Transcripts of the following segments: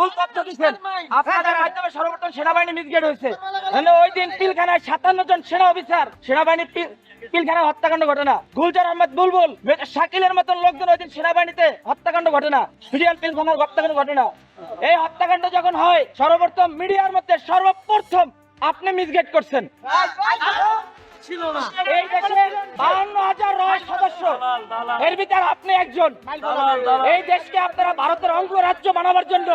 ভুল তথ্য দিচ্ছেন আপনাদের মাধ্যমে সর্বপ্রথম সেনাবাহিনী মিসগেট হয়েছে। মানে ওই দিন পিলখানায় সাতান্ন জন সেনা অফিসার সেনাবাহিনী পিলখানায় হত্যাকাণ্ড ঘটে না গুলজার আহমেদ বুলবুল শাকিলের মতন লোকজন ওই দিন সেনাবাহিনীতে হত্যাকাণ্ড ঘটনা সিরিয়াল পিলখানার হত্যাকাণ্ড ঘটে না এই হত্যাকাণ্ড যখন হয় সর্বপ্রথম মিডিয়ার মধ্যে সর্বপ্রথম আপনি মিসগেট করছেন। ছিল না। এই দেশে বাহান্ন হাজার রয় সদস্য। এর ভিতরে আপনি একজন। এই দেশকে আপনারা ভারতের অঙ্গরাজ্য বানাবার জন্য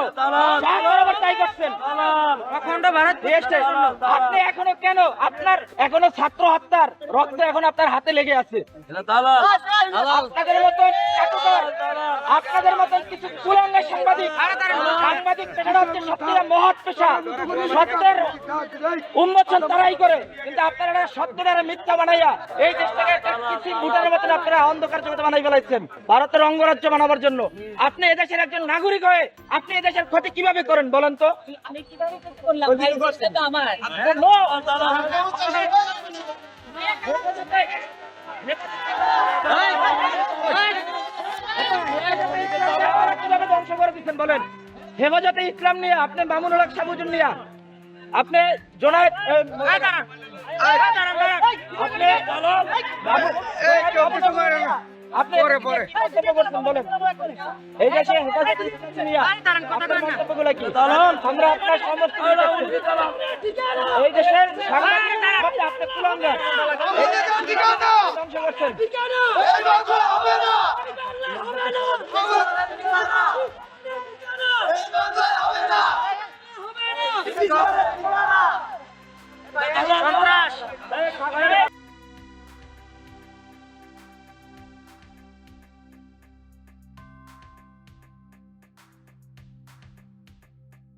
তাই করছেন। অখণ্ড ভারত আপনি এখনও কেন আপনার এখনও ছাত্র হত্যার রক্ত এখন আপনার হাতে লেগে আছে? আপনাদের মতন আপনাদের মতন কিছু কুলাঙ্গা সাংবাদিক সাংবাদিক পেশাটা হচ্ছে সত্যিটা মহৎ পেশা। সত্যের উন্মোচন তারাই করে। কিন্তু আপনারা সত্য দ্বারা মিথ্যা বানাইয়া এই দেশটাকে একটা কিছু ভুটানের মতন আপনারা অন্ধকার জগতে বানাই ফেলাইছেন ভারতের অঙ্গরাজ্য বানাবার জন্য। আপনি এদেশের একজন নাগরিক হয়ে আপনি এদেশের ক্ষতি কীভাবে করেন বলেন তো? আমি কীভাবে করলাম? ভাই আমার। কীভাবে ধ্বংস করে দিচ্ছেন বলেন হেফাজতে ইসলাম নিয়ে আপনি মামুনুল হক সাবুজুন নিয়া আপনি জোনায়েদ আপনি আপনি পরে, পরে। কি মন্তব্য করছেন বলেন এই দেশে হেফাজতে ইসলাম নিয়া মন্তব্যগুলো কি আমরা আপনার সমস্ত এই দেশের সাংবাদিক আপনি কুলাঙ্গার এই ধ্বংস করছেন ¡Viva la